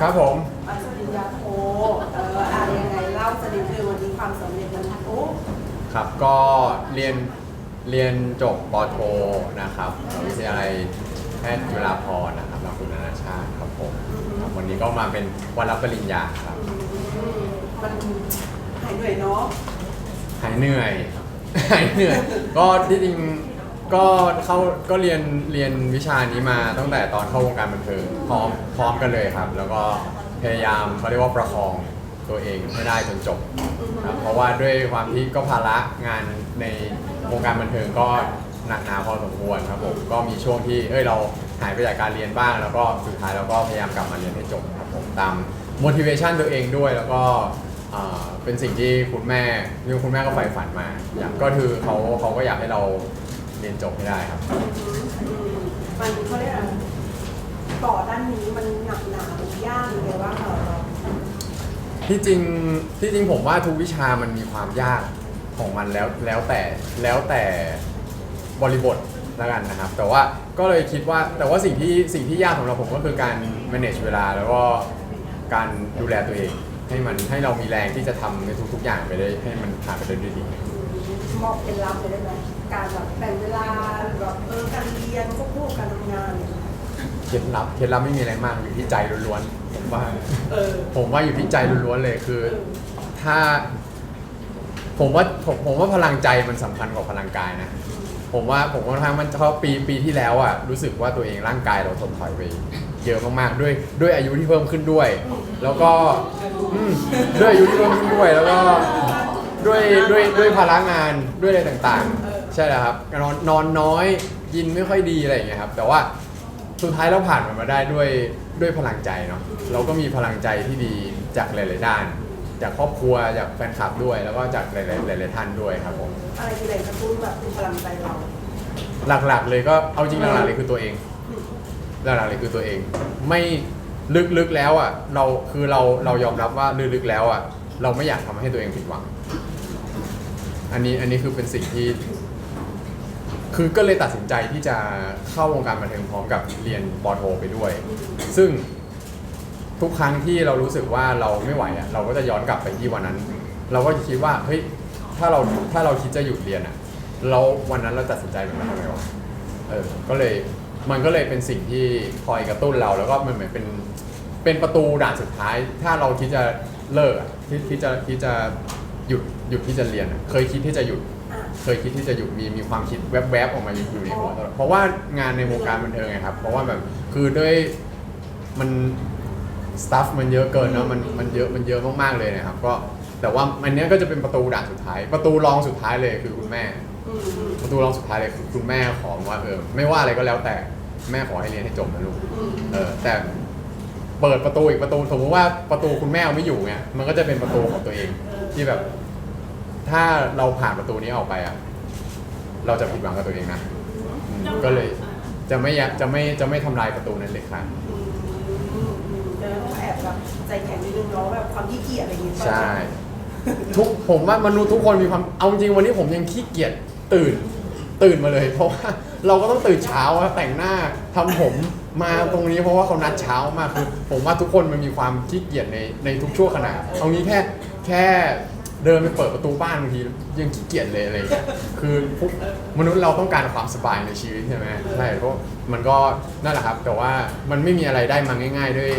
ครับผมปริญญาโทเอออะไรยังไงเล่าจะนิดนึงวันนี้ความสำเร็จมันโอ้ครับก็เรียนเรียนจบปอโทนะครับวิทยาลัยแพทย์จุฬาภรณ์นะครับมหาวิทยาลัยนานาชาติครับผมครับวันนี้ก็มาเป็นวันรับปริญญาครับอืมมันหายเหนื่อยเนาะหายเหนื่อย หายเหนื่อย ก็ที่จริง ก็เข้าก็เรียนเรียนวิชานี้มาตั้งแต่ตอนเข้าวงการบันเทิงพร้อมพร้อมกันเลยครับ แล้วก็พยายามเขาเรียกว่าประคองตัวเองให้ได้จนจบครับเพราะว่าด้วยความที่ก็ภาระงานในวงการบันเทิงก็หนักหนาพอสมควรครับผมก็มีช่วงที่เอ้ยเราหายไปจากการเรียนบ้าง แล้วก็สุดท้ายเราก็พยายามกลับมาเรียนให้จบครับผมตาม motivation ตัวเองด้วยแล้วก็อ่าเป็นสิ่งที่คุณแม่นี่คุณแม่ก็ใฝ่ฝันมาอยากก็คือเขาเขาก็อยากให้เรา เรียนจบให้ได้ครับอืมมันเขาเรียกอะไรต่อด้านนี้มันหนักหนามันยากยังไงว่าเราเราที่จริงที่จริงผมว่าทุกวิชามันมีความยากของมันแล้วแล้วแต่แล้วแต่บริบทแล้วกันนะครับ แต่ว่าก็เลยคิดว่าแต่ว่าสิ่งที่สิ่งที่ยากสำหรับผมก็คือการ manage เวลาแล้วก็การดูแลตัวเอง ให้มันให้เรามีแรงที่จะทำในทุกๆอย่างไปได้ให้มันผ่านไปได้ด้วยดี มอบเป็นลับเลยได้ไหมการแบบแบ่งเวลาแบบเออการเรียนควบคู่กับการทำงานเนี่ยเคล็ดลับเคล็ดลับไม่มีอะไรมากอยู่ที่ใจล้วนๆผมว่า เออ ผมว่าอยู่ที่ใจล้วนๆเลยคือ ถ้า ผมว่าผมผมว่าพลังใจมันสำคัญกว่าพลังกายนะ ผมว่าผมว่าทางมันเพราะปีปีที่แล้วอะรู้สึกว่าตัวเองร่างกายเราถดถอยไปเยอะมากๆด้วยด้วยอายุที่เพิ่มขึ้นด้วย แล้วก็อืมด้วยอายุที่เพิ่มขึ้นด้วยแล้วก็ ด้วยด้วยด้วยภาระงานด้วยอะไรต่างๆ ใช่แล้วครับนอนนอนน้อยกินไม่ค่อยดีอะไรอย่างเงี้ยครับแต่ว่าสุดท้ายเราผ่านมันมาได้ด้วยด้วยพลังใจเนาะเราก็มีพลังใจที่ดีจากหลาย ๆ ด้าน จากครอบครัวจากแฟนคลับด้วย แล้วก็จากหลายๆหลายๆท่านด้วยครับผมอะไรคือแรงกระตุ้นแบบเป็นพลังใจเราหลัก ๆ เลยก็เอาจริงหลัก ๆ เลยคือตัวเองหลักๆเลยคือตัวเอง ไม่ลึกๆแล้วอะเราคือเราเรายอมรับว่าลึกๆแล้วอะเราไม่อยากทำให้ตัวเองผิดหวัง อันนี้อันนี้คือเป็นสิ่งที่ คือก็เลยตัดสินใจที่จะเข้าวงการบันเทิงพร้อมกับเรียนปอโทไปด้วย ซึ่งทุกครั้งที่เรารู้สึกว่าเราไม่ไหวอะเราก็จะย้อนกลับไปที่วันนั้น เราก็จะคิดว่าเฮ้ยถ้าเราถ้าเราคิดจะหยุดเรียนอะเราวันนั้นเราตัดสินใจแบบนั้นทำไมวะเออก็เลยมันก็เลยเป็นสิ่งที่คอยกระตุ้นเราแล้วก็มันเหมือนเป็นเป็นประตูด่านสุดท้าย ถ้าเราคิดจะเลิกอะที่ที่จะที่จะหยุด หยุดที่จะเรียนอะเคยคิดที่จะหยุด อะเคยคิดที่จะหยุดมีมีความคิดแวบๆออกมาอยู่ในหัวตลอดเพราะว่างานในวงการบันเทิงไงครับ เพราะว่าแบบคือด้วยมันสตัฟมันเยอะเกินเนอะมันมันเยอะมันเยอะมากๆเลยนะครับ ก็แต่ว่าอันเนี้ยก็จะเป็นประตูด่านสุดท้าย ประตูรองสุดท้ายเลยคือคุณแม่ อืมอืมประตูรองสุดท้ายเลยคือคุณแม่ขอว่าเออไม่ว่าอะไรก็แล้วแต่แม่ขอให้เรียนให้จบนะลูก อืมเออแต่เปิดประตูอีกประตูสมมติว่าประตูคุณแม่เอาไม่อยู่ไงมันก็จะเป็นประตูของตัวเอง ที่แบบ ถ้าเราผ่านประตูนี้ออกไปอะ เราจะผิดหวังกับตัวเองนะอืมก็เลยจะไม่อยากจะไม่จะไม่ทำลายประตูนั้นเลยครับอืมอืมอืมเดี๋ยวต้องแอบแบบใจแข็งนิดนึงเนาะแบบความขี้เกียจอะไรอย่างเงี้ยใช่ ทุกผมว่ามนุษย์ทุกคนมีความเอาจริงวันนี้ผมยังขี้เกียจตื่น ตื่นมาเลย เพราะว่าเราก็ต้องตื่นเช้าอะแต่งหน้าทำผมมาตรงนี้เพราะว่าเขานัดเช้ามากคือผมว่าทุกคนมันมีความขี้เกียจในในทุกช่วงขณะเอางี้แค่แค่ เดินไปเปิดประตูบ้านบางทียังขี้เกียจเลยอะไรอย่างเงี้ยคือพวกมนุษย์เราต้องการความสบายในชีวิตใช่ไหมใช่เพราะมันก็นั่นแหละครับ แต่ว่ามันไม่มีอะไรได้มาง่าย ๆ ด้วย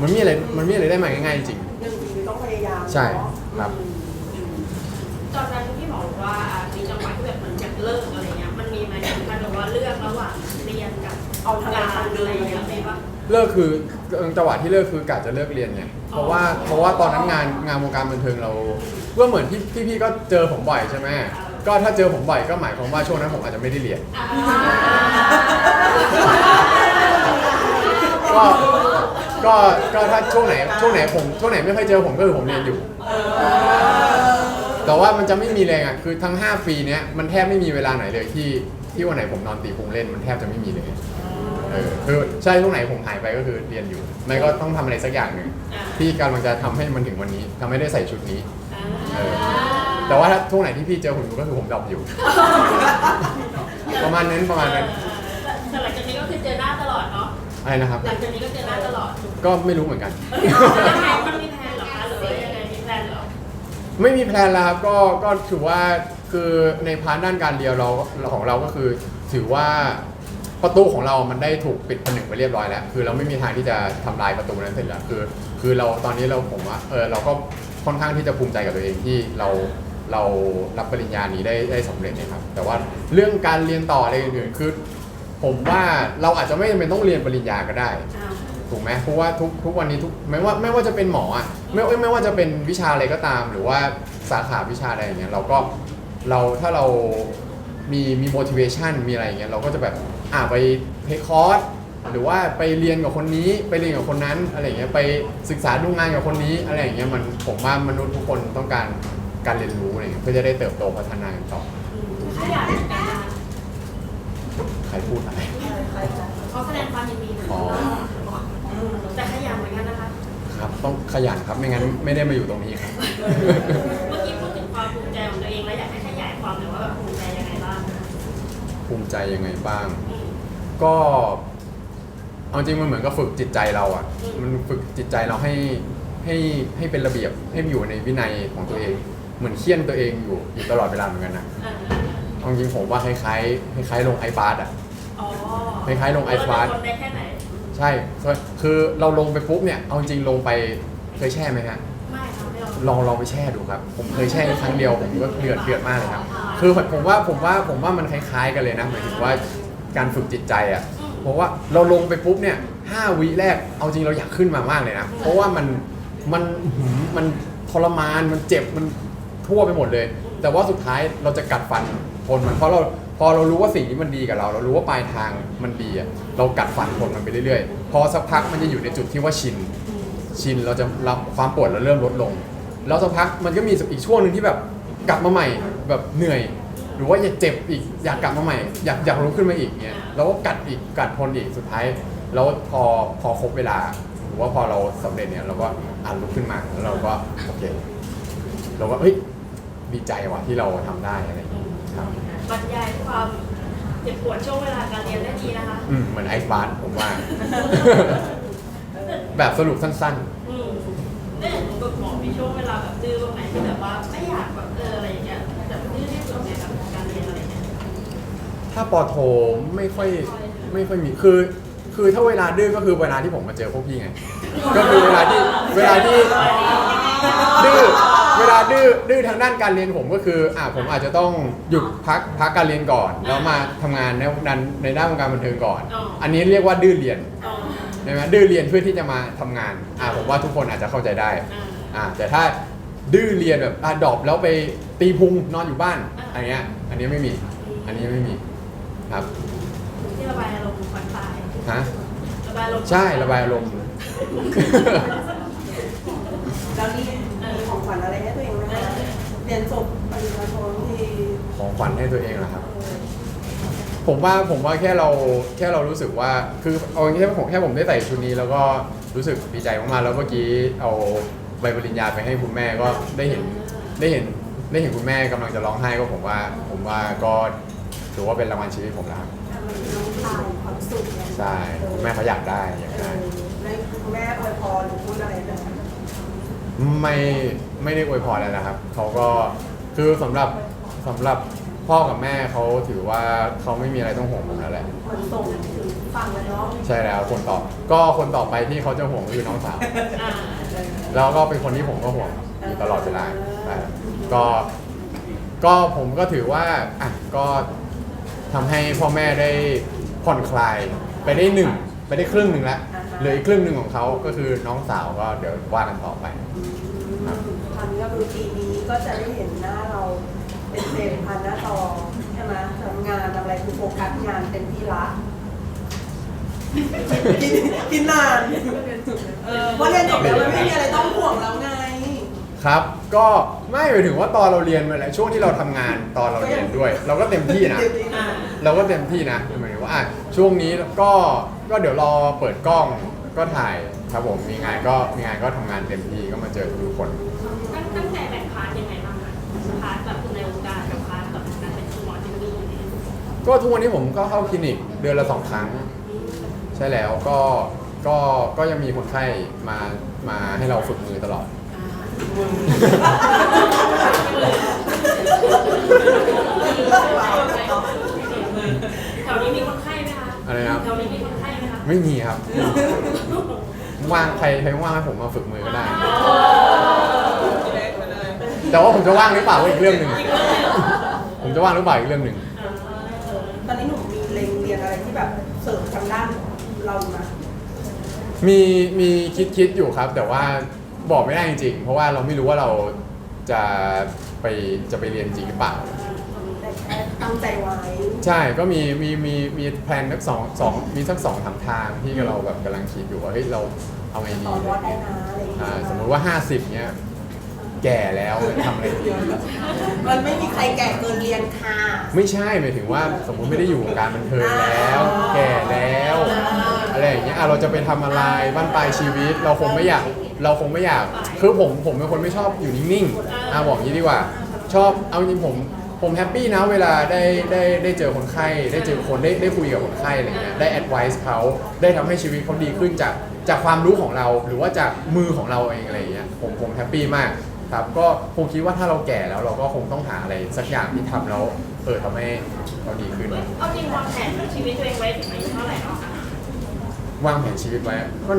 มันมีอะไรมันมีอะไรได้มาง่ายๆจริง หนึ่งคือต้องพยายามใช่เนาะครับ อืมอืมตอนนั้นที่บอกว่าอะมีจังหวะที่แบบเหมือนจะเลิกอะไรเงี้ย มันมีไหมถึงขั้นแบบว่าเลือกระหว่างเรียนกับเอาทำงางานนอะไรเงี้ยมีปะเลิกคือ จังหวะที่เลิกคือกะจะเลิกเรียนไงเพราะว่าเพราะว่าตอนนั้นงานงานวงการบันเทิงเราก็เหมือนพี่พี่พี่ก็เจอผมบ่อยใช่ไหมก็ถ้าเจอผมบ่อยก็หมายความว่าช่วงนั้นผมอาจจะไม่ได้เรียนก็ก็ก็ถ้าช่วงไหนช่วงไหนผมช่วงไหนไม่ค่อยเจอผมก็คือผมเรียนอยู่ แต่ว่ามันจะไม่มีแรงอะคือทั้ง 5 ปีเนี้ยมันแทบไม่มีเวลาไหนเลยที่ที่วันไหนผมนอนตีพุงเล่นมันแทบจะไม่มีเลย เออคือใช่ช่วงไหนผมหายไปก็คือเรียนอยู่ ไม่ก็ต้องทำอะไรสักอย่างหนึ่งอ่าที่กำลังจะทำให้มันถึงวันนี้ทำให้ได้ใส่ชุดนี้ อ่าเออ แต่ว่าถ้าช่วงไหนที่พี่เจอผมอยู่ก็คือผมดรอปอยู่ ประมาณนั้นประมาณนั้นเออแต่หลังจากนี้ก็คือเจอหน้าตลอดเนาะ อะไรนะครับ หลังจากนี้ก็เจอหน้าตลอดก็ไม่รู้เหมือนกันแล้วไงมันมีแพลนเหรอคะหรือว่ายังไงมีแพลนเหรอ ไม่มีแพลนแล้วครับก็ก็ถือว่าคือในพาร์ทด้านการเรียนเราของเราก็คือถือว่า ประตูของเรามันได้ถูกปิดผนึกไปเรียบร้อยแล้ว คือเราไม่มีทางที่จะทำลายประตูนั้นเสร็จแล้ว คือ คือเราตอนนี้เราผมว่า เออเราก็ค่อนข้างที่จะภูมิใจกับตัวเองที่เราเรารับปริญญานี้ได้ได้สำเร็จนะครับ แต่ว่าเรื่องการเรียนต่ออะไรอื่นๆคือ ผมว่าเราอาจจะไม่จำเป็นต้องเรียนปริญญาก็ได้อ่าถูกไหมเพราะว่าทุกทุกวันนี้ทุกไม่ว่าไม่ว่าจะเป็นหมออะไม่ไม่ไม่ว่าจะเป็นวิชาอะไรก็ตาม หรือว่าสาขาวิชาอะไรอย่างเงี้ยเราก็เราถ้าเรามีมี motivation มีอะไรอย่างเงี้ยเราก็จะแบบ อ่าไปเทคคอร์สหรือว่าไปเรียนกับคนนี้ไปเรียนกับคนนั้นอะไรอย่างเงี้ยไปศึกษาดูงานกับคนนี้อะไรอย่างเงี้ยมันผมว่ามนุษย์ทุกคนต้องการการเรียนรู้อะไรอย่างเงี้ยเพื่อจะได้เติบโตพัฒนากันต่อขยันเหมือนกันนะคะใครพูดอะไรเขาแสดงความยินดีเหมือนอ๋กัอนแต่ขยันเหมือนกันนะคะครับต้องขยันครับไม่งั้นไม่ได้มาอยู่ตรงนี้ครับเมื่อกี้พูดถึงความภูมิใจของตัวเองแล้วอยากให้ขยายความหน่อยว่าแบบภูมิใจยังไงบ้างภูมิใจยังไงบ้างอืม ก็เอาจริงมันเหมือนกับฝึกจิตใจเราอะอืมมันฝึกจิตใจเราให้ให้ให้เป็นระเบียบให้อยู่ในวินัยของตัวเอง เหมือนเคี่ยนตัวเองอยู่อยู่ตลอดเวลาเหมือนกันนะอ่าเอาจริงผมว่าคล้ายๆคล้ายๆลงไอฟาสอะอ๋อคล้ายๆลง iFast คนได้แค่ไหนใช่คือเราลงไปปุ๊บเนี่ยเอาจริงลงไปเคยแช่ไหมฮะไม่ค่ะไม่เอาลองลองไปแช่ดูครับ ผมเคยแช่ครั้งเดียวผมก็เดือดเดือดมากเลยครับ คือผมว่าผมว่าผมว่ามันคล้ายๆกันเลยนะหมายถึงว่า การฝึกจิตใจอะเพราะว่าเราลงไปปุ๊บเนี่ยห้าวิแรกเอาจริงเราอยากขึ้นมามากเลยนะเพราะว่ามันมันอื้อหือมันทรมานมันเจ็บมันทั่วไปหมดเลย แต่ว่าสุดท้ายเราจะกัดฟันทนมันเพราะเราพอเรารู้ว่าสิ่งนี้มันดีกับเรา เรารู้ว่าปลายทางมันดีอะเรากัดฟันทนมันไปเรื่อยๆ พอสักพักมันจะอยู่ในจุดที่ว่าชินชินเราจะรับความปวดเราเริ่มลดลง แล้วสักพักมันก็มีอีกช่วงหนึ่งที่แบบกลับมาใหม่แบบเหนื่อย หรือว่าอยากเจ็บอีกอยากกลับมาใหม่ อยากอยากลุกขึ้นมาอีกเงี้ยแล้วก็กัดอีกกัดทนอีกสุดท้าย แล้วพอพอครบเวลา หรือว่าพอเราสำเร็จเนี่ยเราก็อ่านลุกขึ้นมาแล้วเราก็โอเคเราก็เฮ้ยดีใจว่ะที่เราทำได้อะไรอย่างเงี้ยครับบรรยายความเจ็บปวดช่วงเวลาการเรียนได้ดีนะคะ อืมเหมือนไอซ์บาร์ผมว่า แบบสรุปสั้นๆอืมได้เห็นแบบหมอมีช่วงเวลาแบบดื้อตรงไหนที่แบบว่าไม่อยาก ถ้าปอโทไม่ค่อยไม่ค่อยมีคือ คือถ้าเวลาดื้อก็คือเวลาที่ผมมาเจอพวกพี่ไง ก็คือเวลาที่เวลาที่ดื้อเวลาดื้อดื้อทางด้านการเรียนผมก็คืออ่าผมอาจจะต้องหยุดพักพักการเรียนก่อน แล้วมาทำงานในนั้นในด้านวงการบันเทิงก่อน อันนี้เรียกว่าดื้อเรียนใช่ไหมดื้อเรียนเพื่อที่จะมาทำงานอ่าผมว่าทุกคนอาจจะเข้าใจได้อ่าอ่าแต่ถ้าดื้อเรียนแบบอะดรอปแล้วไปตีพุงนอนอยู่บ้านอันเนี้ยอันนี้ไม่มี อันนี้ไม่มี ครับ ที่ระบายอารมณ์ผ่อนคลายฮะ ระบายอารมณ์ใช่ระบายอารมณ์ แล้วนี่มีของขวัญอะไรให้ตัวเองไหมคะเรียนจบปริญญาโทที่ของขวัญให้ตัวเองเหรอครับ ผมว่าผมว่าแค่เราแค่เรารู้สึกว่าคือเอาอย่างนี้แค่ผมแค่ผมได้ใส่ชุดนี้ แล้วก็รู้สึกดีใจมากๆแล้วเมื่อกี้เอาใบปริญญาไปให้คุณแม่ก็ได้เห็นได้เห็นได้เห็นคุณแม่กำลังจะร้องไห้ก็ผมว่า ผมว่าก็ ถือว่าเป็นรางวัลชีวิตผมแล้วครับมันน้องชายความสุขเนี่ยใช่คุณแม่เขาอยากได้อยากเอได้อในคุณแม่อวยพรหรือพูดอะไรเลยไม่ไม่ได้อวยพรแล้วนะครับเขาก็คือสำหรับสำหรับพ่อกับแม่เขาถือว่าเขาไม่มีอะไรต้องห่วงผมแล้วแหละ เหมือนส่งถึงฟังแล้วเนาะใช่แล้วคนต่อก็คนต่อไปที่เขาจะห่วงก็คือน้องสาว อ่าแล้วก็เป็นคนที่ผมก็ห่วงอยู่ตลอดเวลาใช่ก็ก็ผมก็ถือว่าอะก็ ทำให้พ่อแม่ได้ผ่อนคลายไปได้หนึ่งไปได้ครึ่งหนึ่งแล้วเหลืออีกครึ่งหนึ่งของเขาก็คือน้องสาวก็เดี๋ยวว่ากันต่อไปครับทำก็คือปีนี้ก็จะได้เห็นหน้าเราเป็นเต็มพันหน้าจอใช่ไหมทำงานทำอะไรคือโฟกัสงานเต็มที่ละกินกินนานเอเพราะเรียนจบแล้วมันไม่มีอะไรต้องห่วงแล้วไง ครับ ก็ไม่หมายถึงว่าตอนเราเรียนมาแล้วช่วงที่เราทำงานตอนเราเรียนด้วย เราก็เต็มที่นะ อ่าเราก็เต็มที่นะหมายถึงว่าอะช่วงนี้ก็ก็เดี๋ยวรอเปิดกล้องก็ถ่ายครับผมมีงานก็มีงานก็ทำงานเต็มที่ก็มาเจอทุกคน ตั้งตั้งใจแบ่งพาร์ทยังไงบ้างคะพาร์ทแบบในวงการกับพาร์ทแบบการเป็นคุณหมอจริงๆเนี่ยก็ทุกวันนี้ผมก็เข้าคลินิกเดือนละสองครั้ง ใช่แล้วก็ก็ก็ยังมีคนไข้มามาให้เราฝึกมือตลอด แถวนี้มีคนไข้ไหมคะอะไรนะครับ แถวนี้มีคนไข้ไหมคะไม่มีครับ ว่างใครใครว่างให้ผมมาฝึกมือก็ได้ แต่ว่าผมจะว่างหรือเปล่าก็อีกเรื่องหนึ่ง ผมจะว่างหรือเปล่าอีกเรื่องหนึ่ง ตอนนี้หนูมีเล็งเรียนอะไรที่แบบเสริมทางด้านเราอยู่นะมีมีคิดคิดอยู่ครับ แต่ว่า บอกไม่ได้จริงๆ เพราะว่าเราไม่รู้ว่าเราจะไปจะไปเรียนจริงหรือเปล่า แต่แค่ตั้งใจไว้ ใช่ก็มีมีมีมีแพลนทั้งสองสองมีสักสองสามทางที่เราแบบกำลังคิดอยู่ว่าเฮ้ยเราเอาไงดีต่อยอดได้นะอะไรอย่างเงี้อ่ายสมมุติว่า 50เนี้ยแก่แล้วทำอะไรดี มันไม่มีใครแก่เกินเรียนค่ะ ไม่ใช่หมายถึงว่าสมมุติไม่ได้อยู่วงการบันเทิงแล้ว แก่แล้ว อะไรอย่างเงี้ยอะเราจะไปทำอะไรบ้านปลายชีวิต เราคงไม่อยาก เราคงไม่อยากคือผมผมเป็นคนไม่ชอบอยู่นิ่งๆอะบอกอย่างนี้ดีกว่า ชอบเอาจริงๆผมผมแฮปปี้นะเวลาได้ได้ได้เจอคนไข้ ได้เจอคนได้ได้คุยกับคนไข้อะไรเงี้ยได้แอดไวส์เขาได้ทำให้ชีวิตเขาดีขึ้นจากจากความรู้ของเราหรือว่าจากมือของเราเองอะไรเงี้ยผมผมแฮปปี้มากครับก็คงคิดว่าถ้าเราแก่แล้วเราก็คงต้องหาอะไรสักอย่างที่ทำแล้วเออทำให้เราดีขึ้นเอาจริงวางแผนชีวิตตัวเองไว้ถึงอายุเท่าไหร่แล้วคะวางแผนชีวิตไว้ก็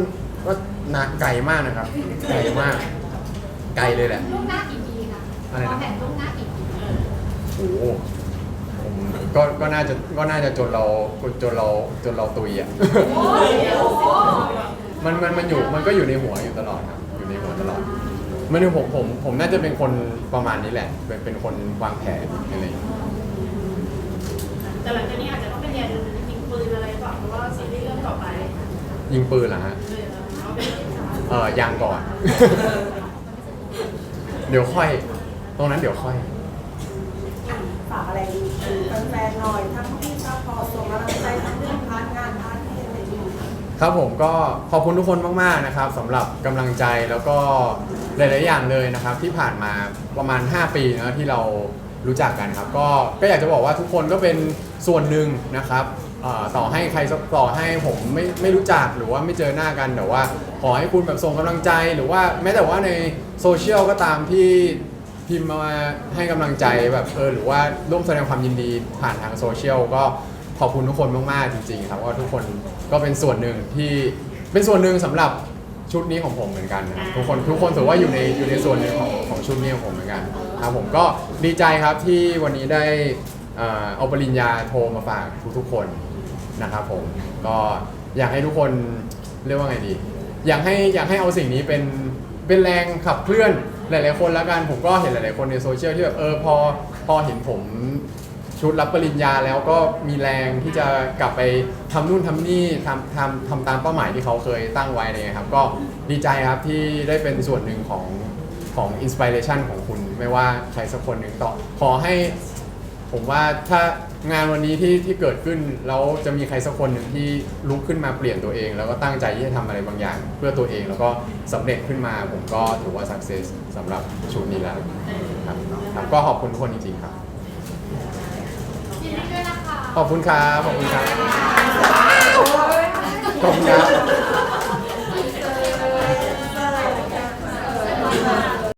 ก็ นานไกลมากนะครับไกลมาก ไกลเลยแหละลูกหน้ากี่ปีคะอะไรนะ วางแผนลูกหน้ากี่ปีโอ้โหผมก็ก็น่าจะก็น่าจะจนเราจนเราจนเราตุยอะมันมันมันอยู่มันก็อยู่ในหัวอยู่ตลอดครับ อยู่ในหัวตลอดมันคือผมผมผมน่าจะเป็นคนประมาณนี้แหละ เป็นเป็นคนวางแผนอะไรอย่างเงี้ยแต่หลังจากนี้อาจจะต้องไปเรียนยิงปืนอะไรก่อนเพราะว่าซีรีส์เรื่องต่อไปยิงปืนเหรอฮะเออ เอาเป็นเออยังก่อน เดี๋ยวค่อย ตรงนั้นเดี๋ยวค่อย ฝากอะไรถึงแฟนๆหน่อยทั้งที่ซัพพอร์ตส่งกำลังใจทั้งเรื่องพาร์ทงานพาร์ทเพลงอะไรอย่างเงี้ยครับผมก็ขอบคุณทุกคนมากๆนะครับสำหรับกำลังใจแล้วก็หลายๆอย่างเลยนะครับ ที่ผ่านมาประมาณ 5 ปีนะที่เรารู้จักกันครับ ก็ก็อยากจะบอกว่าทุกคนก็เป็นส่วนหนึ่งนะครับเอ่อต่อให้ใครสักต่อให้ผมไม่ไม่รู้จักหรือว่าไม่เจอหน้ากันแต่ว่า ขอให้คุณแบบส่งกำลังใจหรือว่าแม้แต่ว่าในโซเชียลก็ตามที่พิมพ์มาให้กำลังใจแบบเออหรือว่าร่วมแสดงความยินดีผ่านทางโซเชียลก็ขอบคุณทุกคนมากๆจริงๆครับว่าทุกคนก็เป็นส่วนหนึ่งที่เป็นส่วนหนึ่งสำหรับชุดนี้ของผมเหมือนกันนะครับทุกคนทุกคนถือว่าอยู่ในอยู่ในส่วนหนึ่งของของชุดนี้ของผมเหมือนกันครับผมก็ดีใจครับที่วันนี้ได้เอ่อเอาปริญญาโทรมาฝากทุกๆคน นะครับผมก็อยากให้ทุกคนเรียกว่าไงดี อยากให้อยากให้เอาสิ่งนี้เป็นเป็นแรงขับเคลื่อนหลาย ๆ คนแล้วกันผมก็เห็นหลาย ๆ คนในโซเชียลที่แบบเออพอพอเห็นผมชุดรับปริญญาแล้วก็มีแรงที่จะกลับไปทำนู่นทำนี่ทำทำทำตามเป้าหมายที่เขาเคยตั้งไว้เลยครับ ก็ดีใจครับที่ได้เป็นส่วนหนึ่งของของอินสปิเรชันของคุณ ไม่ว่าใครสักคนหนึ่งต่อขอให้ ผมว่าถ้างานวันนี้ที่ที่เกิดขึ้นแล้วจะมีใครสักคนหนึ่งที่ลุกขึ้นมาเปลี่ยนตัวเอง แล้วก็ตั้งใจที่จะทำอะไรบางอย่าง เพื่อตัวเองแล้วก็สำเร็จขึ้นมาผมก็ถือว่าสักเซสสำหรับชุดนี้แล้วครับครับก็ขอบคุณทุกคนจริงๆครับ ยินดีด้วยนะคะ ขอบคุณครับขอบคุณครับขอบคุณครับ